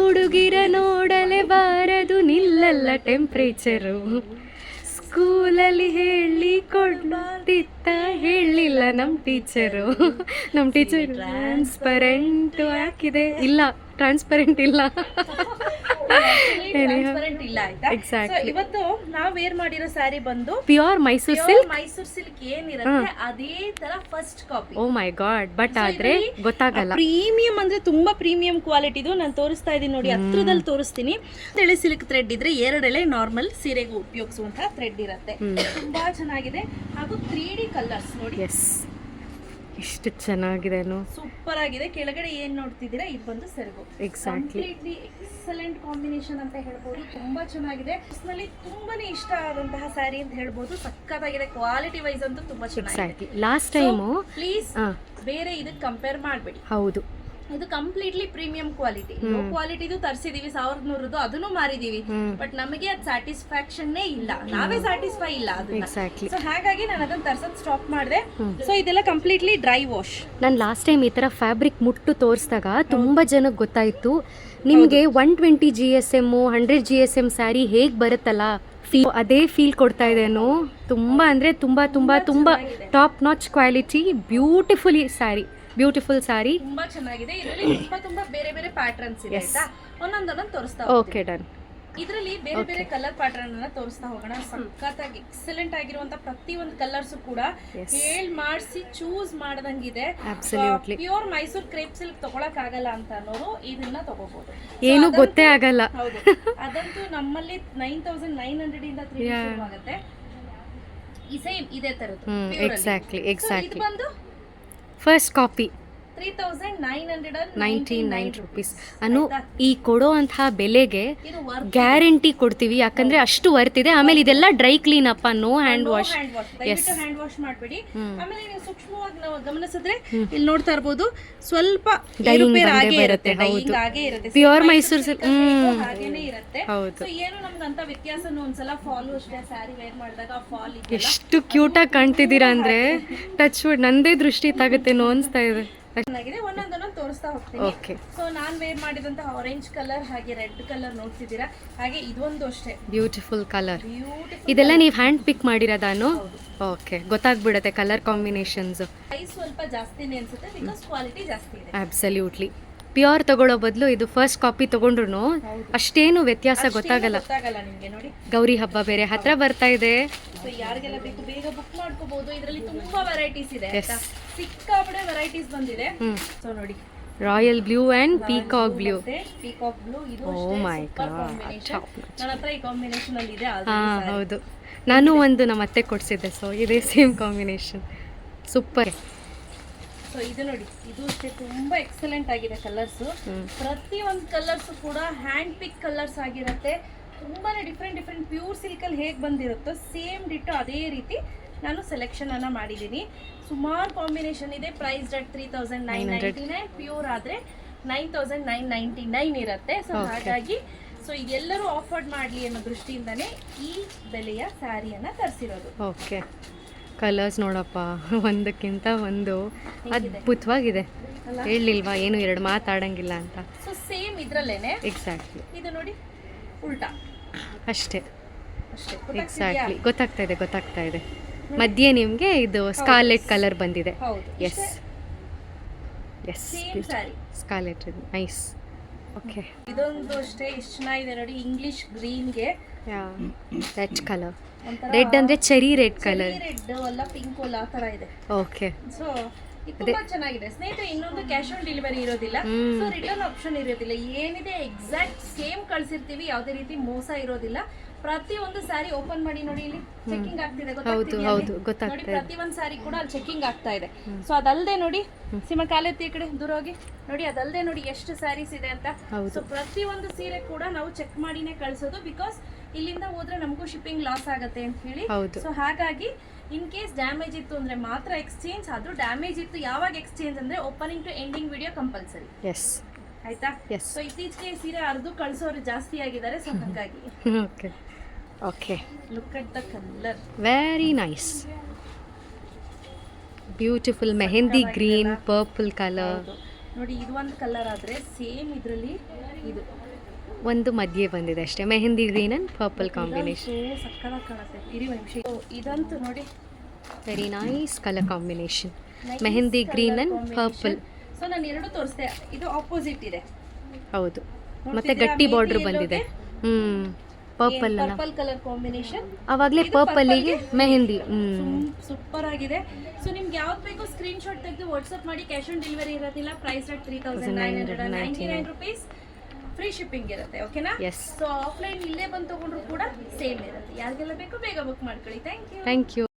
ಹುಡುಗಿರ ನೋಡಲೆ ಬಾರದು ನಿಲ್ಲಲ್ಲ ಟೆಂಪ್ರೇಚರು ಸ್ಕೂಲಲ್ಲಿ ಹೇಳಿ ಕೊಡ್ತಿತ್ತ ಹೇಳಿಲ್ಲ ನಮ್ಮ ಟೀಚರು ನಮ್ಮ ಟೀಚರ್ ಟ್ರಾನ್ಸ್ಪರೆಂಟ್ ಹಾಕಿದೆ. ಇಲ್ಲ ಟ್ರಾನ್ಸ್ಪರೆಂಟ್ ಇಲ್ಲ. ಟ್ರಾನ್ಸ್ಪರೆಂಟ್ ಇಲ್ಲ ಆಯ್ತಾ? Exactly. ಇವತ್ತು ನಾವ್ ವೇರ್ ಮಾಡಿರೋ ಸ್ಯಾರಿ ಬಂದು pure Mysore silk Mysore silk ಏನಿರುತ್ತೆ ಅದೇ ತರ first copy oh my god but ಆದ್ರೆ ಗೊತ್ತಾಗಲ್ಲ. ಪ್ರೀಮಿಯಂ ಅಂದ್ರೆ ತುಂಬಾ ಪ್ರೀಮಿಯಂ ಕ್ವಾಲಿಟಿದು ನಾನು ತೋರಿಸ್ತಾ ಇದ್ದೀನಿ ನೋಡಿ ಹತ್ರದಲ್ಲಿ ತೋರಿಸ್ತೀನಿ. ಎಳೆ ಸಿಲ್ಕ್ ಥ್ರೆಡ್ ಇದ್ರೆ ಎರಡೆಳೆ ನಾರ್ಮಲ್ ಸೀರೆಗೆ ಉಪಯೋಗಿಸುವಂತಹ ಥ್ರೆಡ್ ಇರುತ್ತೆ. ತುಂಬಾ ಚೆನ್ನಾಗಿದೆ. ಹಾಗೂ ತ್ರೀ ಡಿ ಕಲರ್ಸ್ ನೋಡಿ. ಎಸ್ ಎಷ್ಟು ಚೆನ್ನಾಗಿದೆ ಸೂಪರ್ ಆಗಿದೆ. ಕೆಳಗಡೆ ಏನ್ ನೋಡ್ತಿದ್ದೀರಾ? ಇದು ಬಂದು ಸೆರಗು. ಎಕ್ಸಾಕ್ಟ್ಲಿ ಎಕ್ಸಲೆಂಟ್ ಕಾಂಬಿನೇಷನ್ ಅಂತ ಹೇಳ್ಬೋದು. ತುಂಬಾ ಚೆನ್ನಾಗಿದೆ. ತುಂಬಾನೇ ಇಷ್ಟ ಆದಂತಹ ಸ್ಯಾರಿ ಅಂತ ಹೇಳ್ಬೋದು. ಸಕ್ಕತ್ತಾಗಿದೆ ಕ್ವಾಲಿಟಿ ವೈಸ್ ಅಂತೂ ತುಂಬಾ ಚೆನ್ನಾಗಿದೆ. ಲಾಸ್ಟ್ ಟೈಮ್ ಪ್ಲೀಸ್ ಬೇರೆ ಇದಕ್ಕೆ ಕಂಪೇರ್ ಮಾಡಬೇಡಿ. ಹೌದು. ಇದು ಕಂಪ್ಲೀಟ್ಲಿ ಪ್ರೀಮಿಯಂ ಕ್ವಾಲಿಟಿ ಲೋ ಕ್ವಾಲಿಟಿದು ತರಿಸಿದೀವಿ ಸಾವಿರದ ನೂರದ್ದು ಅದನ್ನು ಮಾರಿದೀವಿ. ಬಟ್ ನಮಗೆ ಅದು ಸ್ಯಾಟಿಸ್ಫ್ಯಾಕ್ಷನ್ನೇ ಇಲ್ಲ. ನಾವೇ ಸ್ಯಾಟಿಸ್ಫೈ ಇಲ್ಲ ಅದನ್ನ. ಎಕ್ಸಾಕ್ಟ್ಲಿ ಸೊ ಹಾಗಾಗಿ ನಾನು ಅದನ್ನ ತರ್ಸೋದು ಸ್ಟಾಪ್ ಮಾಡಿದೆ. ಸೊ ಇದೆಲ್ಲ ಕಂಪ್ಲೀಟ್ಲಿ ಡ್ರೈ ವಾಶ್ ನಾನು ಲಾಸ್ಟ್ ಟೈಮ್ ಈ ಥರ ಫ್ಯಾಬ್ರಿಕ್ ಮುಟ್ಟು ತೋರಿಸಿದಾಗ ತುಂಬ ಜನಕ್ಕೆ ಗೊತ್ತಾಯಿತು. ನಿಮಗೆ one twenty G S M hundred G S M sari ಹೇಗೆ ಬರುತ್ತಲ್ಲ? ಫೀಲ್ ಅದೇ ಫೀಲ್ ಕೊಡ್ತಾ ಇದೇನು ತುಂಬ ಅಂದರೆ ತುಂಬ ತುಂಬ ತುಂಬ top notch quality beautifully sari beautiful sari ತುಂಬಾ ಚೆನ್ನಾಗಿದೆ. ಇದರಲ್ಲಿ ತುಂಬಾ ತುಂಬಾ ಬೇರೆ ಬೇರೆ ಪ್ಯಾಟರ್ನ್ಸ್ ಇದೆ ಆಯ್ತಾ? ಒಂದೊಂದೊಂದೊಂದು ತೋರಿಸ್ತಾ ಓಕೆ ಡನ್ ಇದರಲ್ಲಿ ಬೇರೆ ಬೇರೆ ಕಲರ್ ಪ್ಯಾಟರ್ನ್ ಅನ್ನ ತೋರಿಸ್ತಾ ಹೋಗೋಣ. ಸಖತ್ತಾಗಿ ಎಕ್ಸಲೆಂಟ್ ಆಗಿರುವಂತ ಪ್ರತಿ ಒಂದು ಕಲರ್ಸ್ ಕೂಡ ಹೇಳ್ ಮಾಡಿಸಿ ಚೂಸ್ ಮಾಡದಂಗಿದೆ. ಪ್ಯೂರ್ ಮೈಸೂರ್ ಕ್ರೇಪ್ ಸಿಲ್ಕ್ ತಗೊಳಕ್ ಆಗಲ್ಲ ಅಂತ ಅನ್ನೋರು ಇದನ್ನ ತಗೋಬಹುದು ಏನು ಗೊತ್ತೇ ಆಗಲ್ಲ. ಅದಂತೂ ನಮ್ಮಲ್ಲಿ ನೈನ್ ತೌಸಂಡ್ ನೈನ್ ಹಂಡ್ರೆಡ್ ಇಂದ ತ್ರೀ ಆಗುತ್ತೆ ಈ ಸೇಮ್ ಇದೇ ತರದ್ದು ಎಕ್ಸಾಕ್ಟ್ಲಿ So, ಇದು ಎಕ್ಸಾಕ್ಟ್ಲಿ ಬಂದು first copy three thousand nine hundred ninety nine rupees ಅನ್ನು ಈ ಕೊಡೋ ಅಂತ ಬೆಲೆಗೆ ಗ್ಯಾರಂಟಿ ಕೊಡ್ತೀವಿ. ಯಾಕಂದ್ರೆ ಅಷ್ಟು ವರ್ತ್ ಇದೆ. ಆಮೇಲೆ ಇದೆಲ್ಲ ಡ್ರೈ ಕ್ಲೀನ್ ಅಪ್ಪ. ನೋ ಹ್ಯಾಂಡ್ ವಾಶ್ ದಯವಿಟ್ಟು ಹ್ಯಾಂಡ್ ವಾಶ್ ಮಾಡಬೇಡಿ. ಆಮೇಲೆ ನೀವು ಸೂಕ್ಷ್ಮವಾಗಿ ನಾವು ಗಮನಿಸಿದ್ರೆ ಇಲ್ಲಿ ನೋಡ್ತಾ ಇರ್ಬೋದು ಸ್ವಲ್ಪ ಆಗೇ ಇರುತ್ತೆ. ಆಗೇ ಪ್ಯೂರ್ ಮೈಸೂರು ಹಾಗೇನೆ ಇರುತ್ತೆ. ಹೌದು. ಏನು ನಮ್ಗೆ ಅಂತ ವ್ಯತ್ಯಾಸನೂ ಒಂದ್ಸಲ ಫಾಲು ಅಷ್ಟೇ ಸ್ಯಾರಿ ವೇರ್ ಮಾಡಿದಾಗ ಫಾಲ್ ಎಷ್ಟು ಕ್ಯೂಟಾಗಿ ಕಾಣ್ತಿದ್ದೀರಾ ಅಂದ್ರೆ? ಟಚ್ ವುಡ್ ನಂದೇ ದೃಷ್ಟಿ ತಾಗುತ್ತೇನೋ ಅನ್ಸ್ತಾ ಇದೆ. ಚೆನ್ನಾಗಿದೆ. ಒಂದೊಂದೊಂದೊಂದು ತೋರಿಸ್ತಾ ಹೋಗ್ತೀನಿ. ಓಕೆ ಸೊ ನಾನ್ ವೇರ್ ಮಾಡಿದಂತ ಆರೆಂಜ್ ಕಲರ್ ಹಾಗೆ ರೆಡ್ ಕಲರ್ ನೋಡ್ತಿದ್ದೀರಾ? ಹಾಗೆ ಇದೊಂದು ಅಷ್ಟೇ. ಬ್ಯೂಟಿಫುಲ್ ಕಲರ್ ಇದೆಲ್ಲ ನೀವು ಹ್ಯಾಂಡ್ ಪಿಕ್ ಮಾಡಿರೋದಾನು ಓಕೆ ಗೊತ್ತಾಗ್ಬಿಡತ್ತೆ ಕಲರ್ ಕಾಂಬಿನೇಷನ್ಸ್ ಪ್ರೈಸ್ ಸ್ವಲ್ಪ ಜಾಸ್ತಿನೇ ಅನ್ಸುತ್ತೆ ಬಿಕಾಸ್ ಕ್ವಾಲಿಟಿ ಜಾಸ್ತಿ ಇದೆ. ಅಬ್ಸಲ್ಯೂಟ್ಲಿ ಪ್ಯೂರ್ ತಗೊಳ್ಳೋ ಬದಲು ಇದು ಫಸ್ಟ್ ಕಾಪಿ ತಗೊಂಡ್ರು ಅಷ್ಟೇನು ವ್ಯತ್ಯಾಸ ಗೊತ್ತಾಗಲ್ಲ. ಗೌರಿ ಹಬ್ಬ ಬೇರೆ ಹತ್ರ ಬರ್ತಾ ಇದೆ. ಸೊ ಯಾರಿಗೆಲ್ಲ ಬೇಕು ಬೇಗ ಬುಕ್ ಮಾಡ್ಕೋಬಹುದು ಇದರಲ್ಲಿ ತುಂಬಾ ವೆರೈಟೀಸ್ ಇದೆ ಆಯ್ತಾ? ಸಿಕ್ಕಾಪಡೆ ವೆರೈಟೀಸ್ ಬಂದಿದೆ. ಹ್ಮ್. ಸೊ ನೋಡಿ. Royal blue and peacock blue peacock blue ಇದು Oh ನನ್ನ ಹತ್ರ ಈ ಕಾಂಬಿನೇಷನ್ ಅಲ್ಲಿ ಇದೆ ಹಾಂ ಹೌದು. ನಾನು ಒಂದು ನಮ್ಮ ಅತ್ತೆ ಕೊಡಿಸಿದ್ದೆ ಸೊ ಇದೇ ಸೇಮ್ ಕಾಂಬಿನೇಷನ್ ಸೂಪರ್ ಸೊ ಇದು ನೋಡಿ. ಇದು ಅಷ್ಟೇ ತುಂಬಾ ಎಕ್ಸಲೆಂಟ್ ಆಗಿದೆ ಕಲರ್ಸ್ ಒಂದು ಕಲರ್ಸ್ ಕೂಡ ಹ್ಯಾಂಡ್ ಪಿಕ್ ಕಲರ್ಸ್ ಆಗಿರುತ್ತೆ. ತುಂಬಾನೇ ಡಿಫ್ರೆಂಟ್ ಡಿಫ್ರೆಂಟ್ ಪ್ಯೂರ್ ಸಿಲ್ಕ್ ಅಲ್ಲಿ ಹೇಗೆ ಬಂದಿರುತ್ತೋ ಸೇಮ್ ಡಿಟ್ಟು ಅದೇ ರೀತಿ ನಾನು ಸೆಲೆಕ್ಷನ್ ಅನ್ನ ಮಾಡಿದ್ದೀನಿ. ಸುಮಾರು ಕಾಂಬಿನೇಷನ್ ಇದೆ. Price at three thousand nine ninety nine pure ಆದ್ರೆ nine thousand nine ninety nine ಇರುತ್ತೆ ಸೊ ಹಾಗಾಗಿ ಸೊ ಎಲ್ಲರೂ ಆಫರ್ಡ್ ಮಾಡಲಿ ಅನ್ನೋ ದೃಷ್ಟಿಯಿಂದನೇ ಈ ಬೆಲೆಯ ಸ್ಯಾರಿಯನ್ನ ತರಿಸಿರೋದು. ಓಕೆ ಕಲರ್ಸ್ ನೋಡಪ್ಪ. ಒಂದಕ್ಕಿಂತ ಒಂದು ಅದ್ಭುತವಾಗಿದೆ. ಹೇಳಲಿಲ್ವಾ ಏನು ಎರಡು ಮಾತಾಡಂಗಿಲ್ಲ ಅಂತ. So same ಇದ್ರಲ್ಲೇನೆ? ಎಕ್ಸಾಕ್ಟ್ಲಿ ಇದು ನೋಡಿ ಉಲ್ಟಾ. ಅಷ್ಟೇ. ಅಷ್ಟೇ. ಎಕ್ಸಾಕ್ಟ್ಲಿ ಗೊತ್ತಾಗ್ತಾ ಇದೆ ಗೊತ್ತಾಗ್ತಾ ಇದೆ. ಮಧ್ಯೆ ನಿಮಗೆ ಇದು ಸ್ಕಾಲೆಟ್ ಕಲರ್ ಬಂದಿದೆ. Yes yes scarlet nice okay ಇದೊಂದು ಅಷ್ಟೇ ಎಷ್ಟು ಚೆನ್ನಾಗಿದೆ ನೋಡಿ ಇಂಗ್ಲಿಷ್ ಗ್ರೀನ್ಗೆ ರೆಡ್ ಕಲರ್ ರೆಡ್ ಅಂದ್ರೆ ಚೆರಿ ರೆಡ್ ಕಲರ್ ರೆಡ್ ಅಲ್ಲ ಪಿಂಕ್ ಅಲ್ಲ ಆ ತರ ಇದೆ. ಓಕೆ ಸೊ ತುಂಬಾ ಚೆನ್ನಾಗಿದೆ. ಸ್ನೇಹಿತರೆ ಇನ್ನೊಂದು ಕ್ಯಾಶ್ ಆನ್ ಡೆಲಿವರಿ ಇರೋದಿಲ್ಲ. ಸೊ ರಿಟರ್ನ್ ಆಪ್ಷನ್ ಇರೋದಿಲ್ಲ. ಏನಿದೆ ಎಕ್ಸಾಕ್ಟ್ ಸೇಮ್ ಕಳ್ಸಿರ್ತೀವಿ ಯಾವುದೇ ರೀತಿ ಮೋಸ ಇರೋದಿಲ್ಲ. ಪ್ರತಿ ಒಂದು ಸ್ಯಾರಿ ಓಪನ್ ಮಾಡಿ ನೋಡಿ ಇಲ್ಲಿ ಚೆಕಿಂಗ್ ಆಗ್ತಿದೆ ಹೌದು ಹೌದು? ನೋಡಿ ಪ್ರತಿ ಒಂದು ಸ್ಯಾರಿ ಕೂಡ ಅಲ್ಲಿ ಚೆಕಿಂಗ್ ಆಗ್ತಾ ಇದೆ. ಸೊ ಅದಲ್ಲದೆ ನೋಡಿ ಸಿಮ ಕಾಲೆತ್ತಿ ಈ ಕಡೆ ದೂರ ಹೋಗಿ. ನೋಡಿ ಅದಲ್ಲದೆ ನೋಡಿ ಎಷ್ಟು ಸ್ಯಾರೀಸ್ ಇದೆ ಅಂತ. ಹೌದು. ಸೊ ಪ್ರತಿ ಒಂದು ಸೀರೆ ಕೂಡ ನಾವು ಚೆಕ್ ಮಾಡಿನೇ ಕಳ್ಸೋದು ಬಿಕಾಸ್ ಇಲ್ಲಿಂದ ಹೋದ್ರೆ ನಮಗೂ ಶಿಪ್ಪಿಂಗ್ ಲಾಸ್ ಆಗತ್ತೆ ಅಂತ ಹೇಳಿ. ಹೌದು. ಸೊ ಹಾಗಾಗಿ ಇನ್ ಕೇಸ್ ಡ್ಯಾಮೇಜ್ ಇತ್ತು ಅಂದ್ರೆ ಮಾತ್ರ ಎಕ್ಸ್ಚೇಂಜ್ ಅದು ಡ್ಯಾಮೇಜ್ ಇತ್ತು ಯಾವಾಗ ಎಕ್ಸ್ಚೇಂಜ್ ಅಂದ್ರೆ opening to ending video compulsory yes ಆಯ್ತಾ? ಸೊ ಇತ್ತೀಚೆಗೆ ಸೀರೆ ಅರ್ಧ ಕಳ್ಸೋರು ಜಾಸ್ತಿ ಆಗಿದ್ದಾರೆ ಸೊ ಹಾಗಾಗಿ. Okay okay look at the colour very nice beautiful mehndi green purple colour ನೋಡಿ ಇದು ಒಂದು ಕಲರ್ ಆದರೆ ಸೇಮ್ ಇದರಲ್ಲಿ ಇದು. ಒಂದು ಮಧ್ಯೆ ಬಂದಿದೆ ಅಷ್ಟೇ. Mehndi green and purple combination ಇದಂತೂ ಸಕ್ಕತ್ತಾಗಿ ಕಾಣುತ್ತೆ. ಇರಿ ನಿಮಿಷ. ಇದಂತೂ ನೋಡಿ. Very nice colour combination mehndi green and purple so ನಾನು ಎರಡು ತೋರಿಸ್ದೆ. ಇದು ಆಪೋಸಿಟ್ ಇದೆ. ಹೌದು. ಮತ್ತೆ ಗಟ್ಟಿ ಬಾರ್ಡರ್ ಬಂದಿದೆ. ಹ್ಮ್. ಪರ್ಪಲ್ ಪರ್ಪಲ್ ಕಲರ್ ಕಾಂಬಿನೇಷನ್ ಅವಾಗಲೇ ಪರ್ಪಲ್ ಪರ್ಪಲ್ಲಿಗೆ ಮೆಹಂದಿ. ಸೂಪರ್ ಆಗಿದೆ. ಸೊ ನಿಮ್ಗೆ ಯಾವ್ದು ಬೇಕು ಸ್ಕ್ರೀನ್ ಶಾಟ್ ತೆಗೆದು ವಾಟ್ಸ್ಆಪ್ ಮಾಡಿ. ಕ್ಯಾಶ್ ಆನ್ ಡೆಲಿವರಿ ಇರೋದಿಲ್ಲ. Price rate three thousand nine hundred ninety nine rupees free shipping ಇರುತ್ತೆ ಓಕೆನಾ ಸೊ ಆಫ್ಲೈನ್ ಇಲ್ಲೇ ಬಂದು ತಗೊಂಡ್ರು ಕೂಡ ಸೇಮ್ ಇರುತ್ತೆ. ಯಾರಿಗೆಲ್ಲ ಬೇಕೋ ಬೇಗ ಬುಕ್ ಮಾಡ್ಕೊಳ್ಳಿ. Thank you thank you